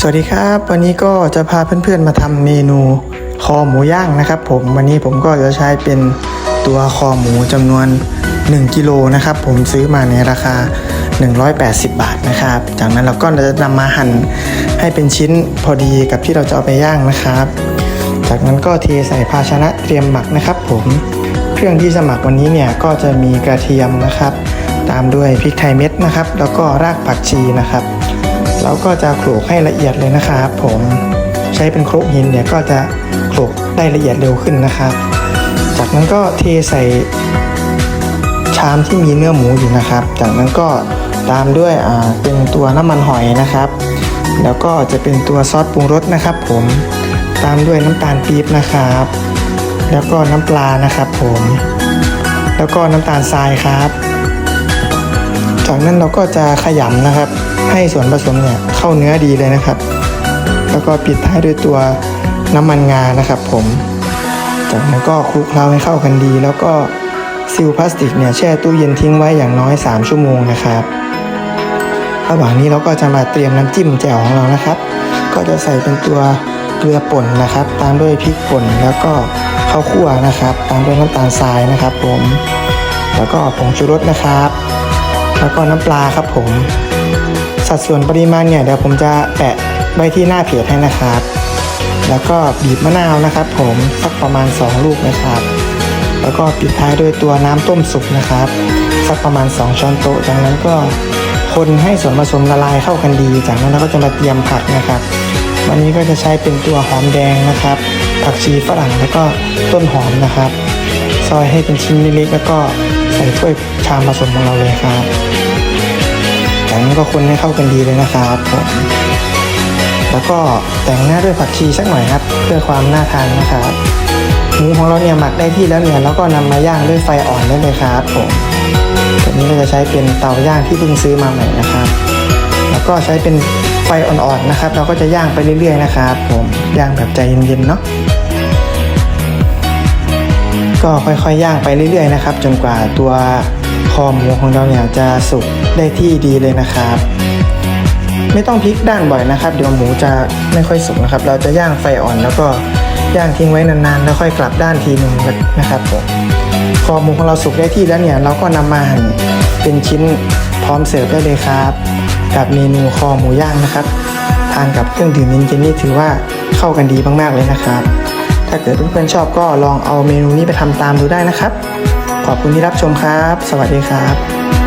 สวัสดีครับ วันนี้ก็จะพาเพื่อนๆมาทำเมนูคอหมูย่างนะครับ ผมวันนี้ผมก็จะใช้เป็นตัวคอหมูจำนวน 1กิโลนะครับ ผมซื้อมาในราคา 180 บาทนะครับ จากนั้นเราก็จะนำมาหั่นให้เป็นชิ้นพอดีกับที่เราจะเอาไปย่างนะครับ จากนั้นก็เทใส่ภาชนะเตรียมหมักนะครับ ผมเครื่องที่จะหมักวันนี้เนี่ยก็จะมีกระเทียมนะครับ ตามด้วยพริกไทยเม็ดนะครับ แล้วก็รากผักชีนะครับ เราก็จะโขลกให้ละเอียดเลยนะครับผมใช้เป็นโครกหินเนี่ยก็จะโขลกได้ละเอียดเร็วขึ้นนะครับ จากนั้นก็เทใส่ชามที่มีเนื้อหมูอยู่นะครับ จากนั้นก็ตามด้วยอ่าเป็นตัวน้ำมันหอยนะครับ แล้วก็จะเป็นตัวซอสปรุงรสนะครับ ผมตามด้วยน้ำตาลปี๊บนะครับ แล้วก็น้ำปลานะครับ ผม แล้วก็น้ำตาลทรายครับ จากนั้นเราก็จะขยำนะครับ ให้ส่วนผสมเนี่ยเข้าเนื้อดีเลยนะครับ แล้วก็ปิดท้ายด้วยตัวน้ำมันงานะครับ ผม จากนั้นก็คลุกเคล้าให้เข้ากันดี แล้วก็ซิลพลาสติกเนี่ยแช่ตู้เย็นทิ้งไว้อย่างน้อย 3 ชั่วโมงนะครับระหว่างนี้เราก็จะมาเตรียมน้ำจิ้มแจ่วของเรานะครับ ก็จะใส่เป็นตัวเกลือป่นนะครับ ตามด้วยพริกป่นแล้วก็ข้าวคั่วนะครับ ตามด้วยน้ำตาลทรายนะครับ ผม แล้วก็ผงชูรสนะครับ แล้วก็น้ำปลาครับผม สัดส่วนปริมาณเนี่ยเดี๋ยวผมจะแปะไว้ที่หน้าเพจให้นะครับ แล้วก็บีบมะนาวนะครับ ผมสักประมาณ 2 ลูกนะครับ แล้วก็ปิดท้ายด้วยตัวน้ำต้มสุกนะครับ สักประมาณ 2 ช้อนโต๊ะจากนั้นก็คนให้ส่วนผสมละลายเข้ากันดี จากนั้นเราก็จะมาเตรียมผักนะครับ วันนี้ก็จะใช้เป็นตัวหอมแดงนะครับ ผักชีฝรั่งแล้วก็ต้นหอมนะครับ ซอยให้เป็นชิ้นเล็กๆแล้วก็ ใส่ถ้วยชามผสมของเราเลยครับจากนั้นก็คนให้เข้ากันดีเลยนะครับผมแล้วก็แต่งหน้าด้วยผักชีสักหน่อยครับ เพื่อความน่าทานนะครับหมูของเราเนี่ยหมักได้ที่แล้วเนี่ยเราก็นำมาย่างด้วยไฟอ่อนได้เลยครับผมตัวนี้เราจะใช้เป็นเตาย่างที่เพิ่งซื้อมาใหม่นะครับ แล้วก็ใช้เป็นไฟอ่อนๆนะครับ เราก็จะย่างไปเรื่อยๆนะครับ ผมย่างแบบใจเย็นๆเนาะ ก็ค่อยๆย่างไปเรื่อยๆนะครับ จนกว่าตัวคอหมูของเราเนี่ยจะสุกได้ที่ดีเลยนะครับ ไม่ต้องพลิกด้านบ่อยนะครับ เดี๋ยวหมูจะไม่ค่อยสุกนะครับ เราจะย่างไฟอ่อนแล้วก็ย่างทิ้งไว้นานๆ แล้วค่อยกลับด้านทีหนึ่งนะครับผมคอหมูของเราสุกได้ที่แล้วเนี่ยเราก็นำมาหั่นเป็นชิ้นพร้อมเสิร์ฟได้เลยครับ กับเมนูคอหมูย่างนะครับ ทานกับเครื่องดื่มเย็นๆนี่ถือว่าเข้ากันดีมากๆเลยนะครับ ถ้าเกิดเพื่อนๆชอบก็ลองเอาเมนูนี้ไปทำตามดูได้นะครับ ขอบคุณที่รับชมครับ สวัสดีครับ